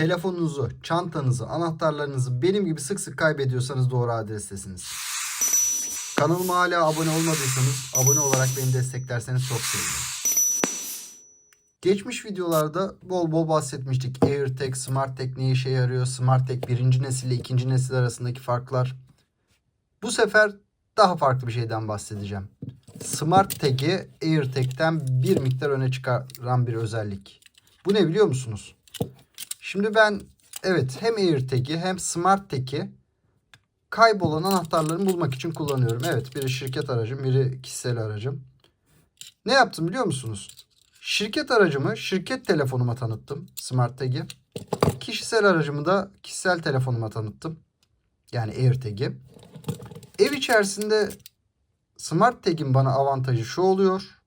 telefonunuzu, çantanızı, anahtarlarınızı benim gibi sık sık kaybediyorsanız doğru adrestesiniz. Kanalıma hala abone olmadıysanız abone olarak beni desteklerseniz çok sevinirim. Geçmiş videolarda bol bol bahsetmiştik. AirTag, SmartTag ne işe yarıyor? SmartTag birinci nesil ile ikinci nesil arasındaki farklar. Bu sefer daha farklı bir şeyden bahsedeceğim. SmartTag'i AirTag'ten bir miktar öne çıkaran bir özellik. Bu ne biliyor musunuz? Şimdi ben evet hem AirTag'i hem SmartTag'i kaybolan anahtarlarımı bulmak için kullanıyorum. Evet biri şirket aracım biri kişisel aracım. Ne yaptım biliyor musunuz? Şirket aracımı şirket telefonuma tanıttım SmartTag'i. Kişisel aracımı da kişisel telefonuma tanıttım. Yani AirTag'i. Ev içerisinde SmartTag'in bana avantajı şu oluyor.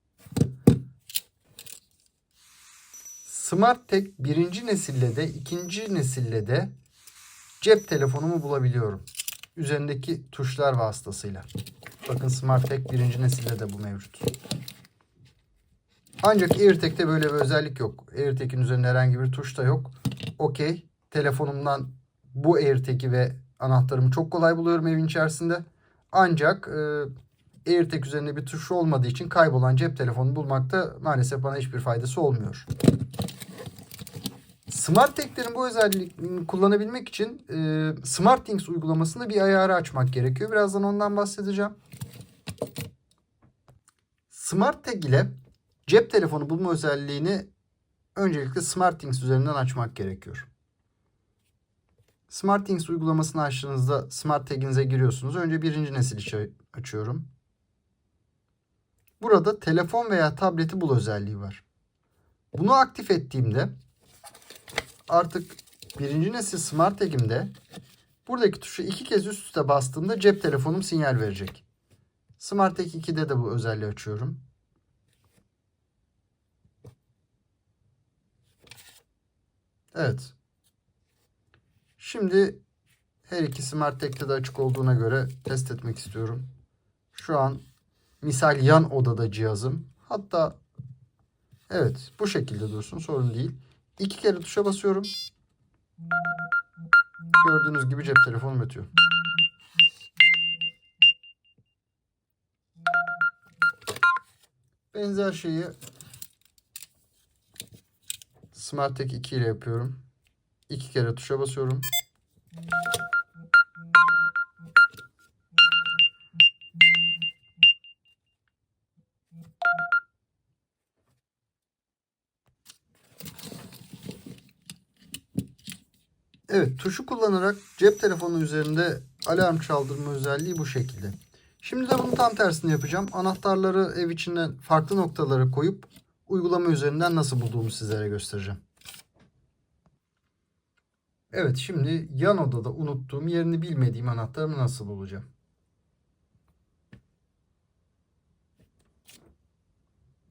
SmartTag birinci nesille de ikinci nesille de cep telefonumu bulabiliyorum. Üzerindeki tuşlar vasıtasıyla. Bakın SmartTag birinci nesilde de bu mevcut. Ancak AirTag'te böyle bir özellik yok. AirTag'in üzerinde herhangi bir tuş da yok. Okey. Telefonumdan bu AirTag'i ve anahtarımı çok kolay buluyorum evin içerisinde. Ancak e, AirTag üzerinde bir tuş olmadığı için kaybolan cep telefonu bulmakta maalesef bana hiçbir faydası olmuyor. Smart Tag'lerin bu özelliğini kullanabilmek için e, SmartThings uygulamasında bir ayarı açmak gerekiyor. Birazdan ondan bahsedeceğim. Smart Tag ile cep telefonu bulma özelliğini öncelikle SmartThings üzerinden açmak gerekiyor. SmartThings uygulamasını açtığınızda Smart Tag'inize giriyorsunuz. Önce birinci nesil için açıyorum. Burada telefon veya tableti bul özelliği var. Bunu aktif ettiğimde artık birinci nesil Smart Tag'imde buradaki tuşu iki kez üst üste bastığımda cep telefonum sinyal verecek. Smart Tag 2'de de bu özelliği açıyorum. Evet. Şimdi her iki Smart Tag'de de açık olduğuna göre test etmek istiyorum. Şu an misal yan odada cihazım. Hatta evet bu şekilde dursun sorun değil. İki kere tuşa basıyorum. Gördüğünüz gibi cep telefonum ötüyor. Benzer şeyi SmartTag 2 ile yapıyorum. İki kere tuşa basıyorum. Evet tuşu kullanarak cep telefonu üzerinde alarm çaldırma özelliği bu şekilde. Şimdi de bunun tam tersini yapacağım. Anahtarları ev içinden farklı noktalara koyup uygulama üzerinden nasıl bulduğumu sizlere göstereceğim. Evet şimdi yan odada unuttuğum yerini bilmediğim anahtarımı nasıl bulacağım?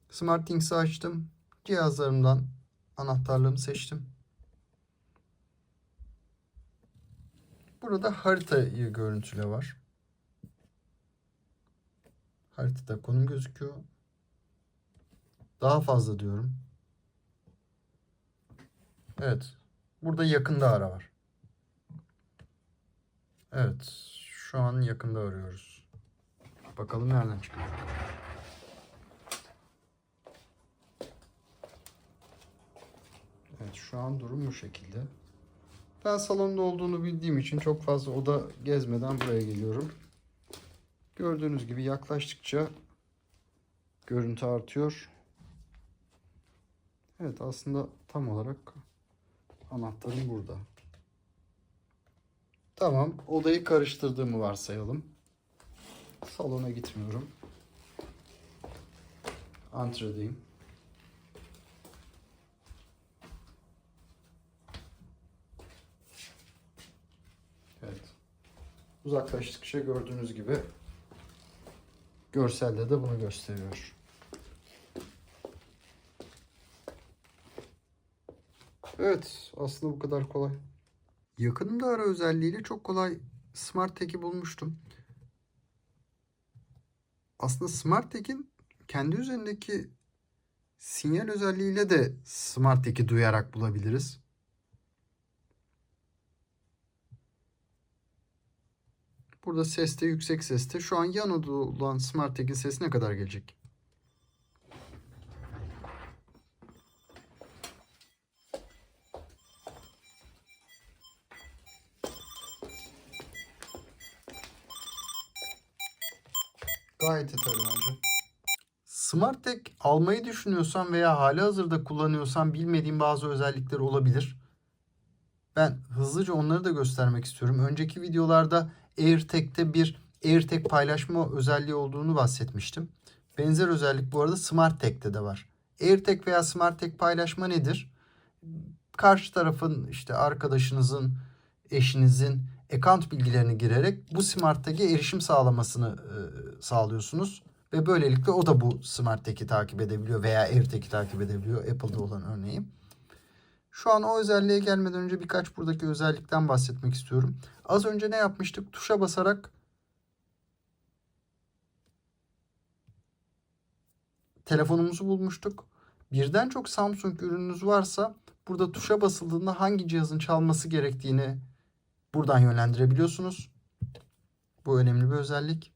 SmartThings'i açtım. Cihazlarımdan anahtarlığımı seçtim. Burada haritayı görüntüle var. Haritada konum gözüküyor. Daha fazla diyorum. Evet. Burada yakında ara var. Evet. Şu an yakında arıyoruz. Bakalım nereden çıkıyor. Evet şu an durum bu şekilde. Ben salonda olduğunu bildiğim için çok fazla oda gezmeden buraya geliyorum. Gördüğünüz gibi yaklaştıkça görüntü artıyor. Evet aslında tam olarak anahtarım burada. Tamam odayı karıştırdığımı varsayalım. Salona gitmiyorum. Antredeyim. Evet. Uzaklaştıkça gördüğünüz gibi görselde de bunu gösteriyor. Evet, aslında bu kadar kolay. Yakınımda ara özelliğiyle çok kolay Smart Tag'i bulmuştum. Aslında Smart Tag'in kendi üzerindeki sinyal özelliğiyle de Smart Tag'i duyarak bulabiliriz. Burada seste yüksek seste. Şu an yan odada olan SmartTech'in sesi ne kadar gelecek? Gayet yeterli bence. SmartTech almayı düşünüyorsan veya hali hazırda kullanıyorsan bilmediğin bazı özellikleri olabilir. Ben hızlıca onları da göstermek istiyorum. Önceki videolarda AirTag'te bir AirTag paylaşma özelliği olduğunu bahsetmiştim. Benzer özellik bu arada SmartTag'te de var. AirTag veya SmartTag paylaşma nedir? Karşı tarafın işte arkadaşınızın, eşinizin account bilgilerini girerek bu SmartTag'e erişim sağlamasını e, sağlıyorsunuz. Ve böylelikle o da bu SmartTag'i takip edebiliyor veya AirTag'i takip edebiliyor. Apple'da olan örneği. Şu an o özelliğe gelmeden önce birkaç buradaki özellikten bahsetmek istiyorum. Az önce ne yapmıştık? Tuşa basarak telefonumuzu bulmuştuk. Birden çok Samsung ürününüz varsa burada tuşa basıldığında hangi cihazın çalması gerektiğini buradan yönlendirebiliyorsunuz. Bu önemli bir özellik.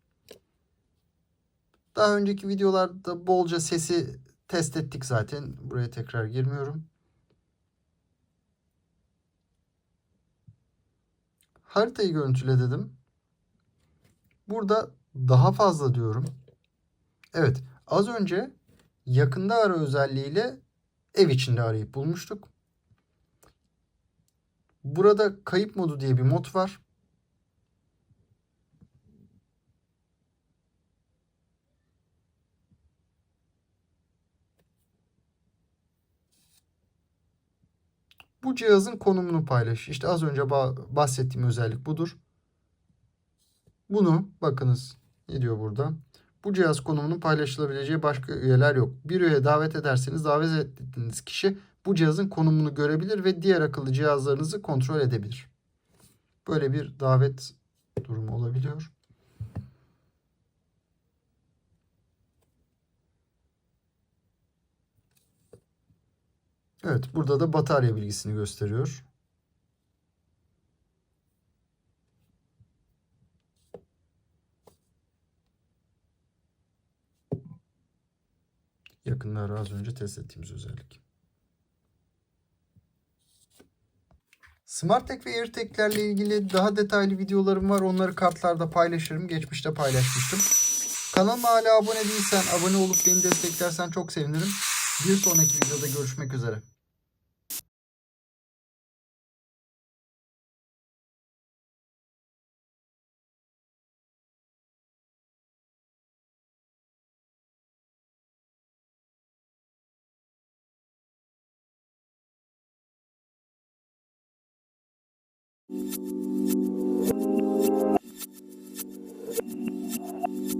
Daha önceki videolarda bolca sesi test ettik zaten. Buraya tekrar girmiyorum. Haritayı görüntüle dedim. Burada daha fazla diyorum. Evet az önce yakında ara özelliğiyle ev içinde arayıp bulmuştuk. Burada kayıp modu diye bir mod var. Bu cihazın konumunu paylaş. İşte az önce bahsettiğim özellik budur. Bunu bakınız ne diyor burada? Bu cihaz konumunun paylaşılabileceği başka üyeler yok. Bir üye davet ederseniz davet ettiğiniz kişi bu cihazın konumunu görebilir ve diğer akıllı cihazlarınızı kontrol edebilir. Böyle bir davet durumu olabiliyor. Evet, burada da batarya bilgisini gösteriyor. Yakınları az önce test ettiğimiz özellik. SmartTag ve AirTag'lerle ilgili daha detaylı videolarım var. Onları kartlarda paylaşırım. Geçmişte paylaşmıştım. Kanalıma hala abone değilsen, abone olup beni desteklersen çok sevinirim. Bir sonraki videoda görüşmek üzere. Thank you.